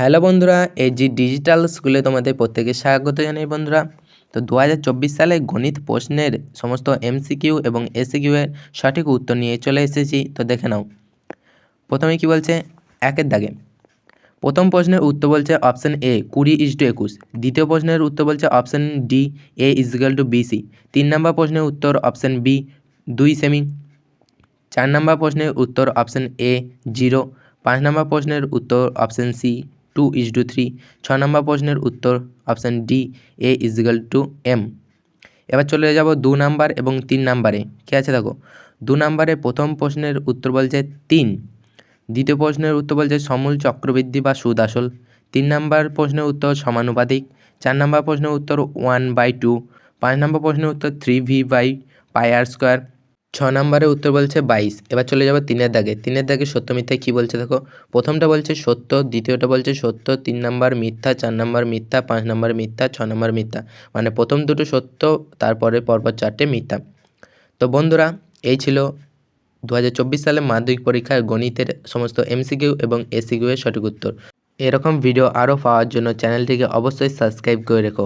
Hello বন্ধুরা, এই জি digital স্কুলে তোমাদের প্রত্যেকে স্বাগত জানাই বন্ধুরা। তো দু হাজার চব্বিশ সালে গণিত প্রশ্নের সমস্ত এমসিকিউ এবং এসিকিউ এর সঠিক উত্তর নিয়ে চলে এসেছি, তো দেখে নাও। প্রথমে কি বলছে? একের দাগে। প্রথম প্রশ্নের উত্তর বলছে অপশান এ, কুড়ি ইস টু একুশ। দ্বিতীয় প্রশ্নের উত্তর বলছে option D, A is equal to B C তিন নম্বর প্রশ্নের উত্তর অপশান বি, দুই সেমি। চার নম্বর প্রশ্নের উত্তর অপশান এ, জিরো। পাঁচ নম্বর প্রশ্নের উত্তর option C two is to three. ছ নম্বর প্রশ্নের উত্তর option D, A is equal to M. এবার চলে যাব দু নাম্বার এবং তিন নাম্বারে। কী আছে দেখো? দু নাম্বারে প্রথম প্রশ্নের উত্তর বলছে তিন। দ্বিতীয় প্রশ্নের উত্তর বলছে সমূল চক্রবৃদ্ধি বা সুদ আসল। তিন নাম্বার প্রশ্নের উত্তর সমানুপাতিক। চার নাম্বার প্রশ্নের উত্তর ওয়ান বাই টু। পাঁচ নম্বর প্রশ্নের উত্তর three V by pi R square. ছ নম্বরে উত্তর বলছে বাইশ, এবার চলে যাব তিনের দাগে। তিনের দাগে সত্য মিথ্যায় কী বলছে দেখো? প্রথমটা বলছে সত্য, দ্বিতীয়টা বলছে সত্য, তিন নম্বর মিথ্যা, চার নম্বর মিথ্যা, পাঁচ নম্বর মিথ্যা, ছ নম্বর মিথ্যা। মানে প্রথম দুটো সত্য, তারপরে পরপর চারটে মিথ্যা। তো বন্ধুরা, এই ছিল দু হাজার চব্বিশ সালে মাধ্যমিক পরীক্ষার গণিতের সমস্ত এমসিকিউ এবং এসিকিউ এর সঠিক উত্তর। এরকম ভিডিও আরও পাওয়ার জন্য চ্যানেলটিকে অবশ্যই সাবস্ক্রাইব করে রেখো।